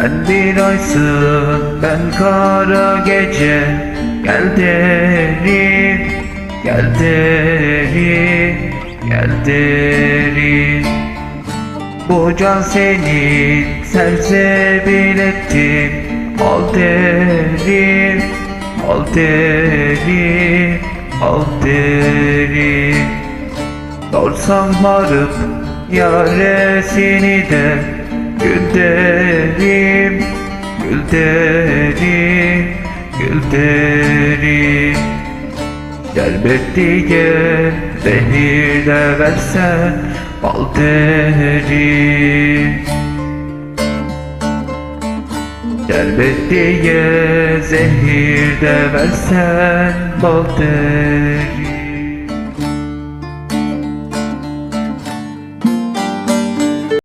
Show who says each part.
Speaker 1: Sen bir aysın ben kara gece. Gel derim gel derim gel derim Bu can senin sersebil ettim Al derim al derim al derim Dorsam varıp yaresini de Gül derim, gül derim, gül derim Şerbet diye zehir de versen bal derim Şerbet diye zehir de versen bal derim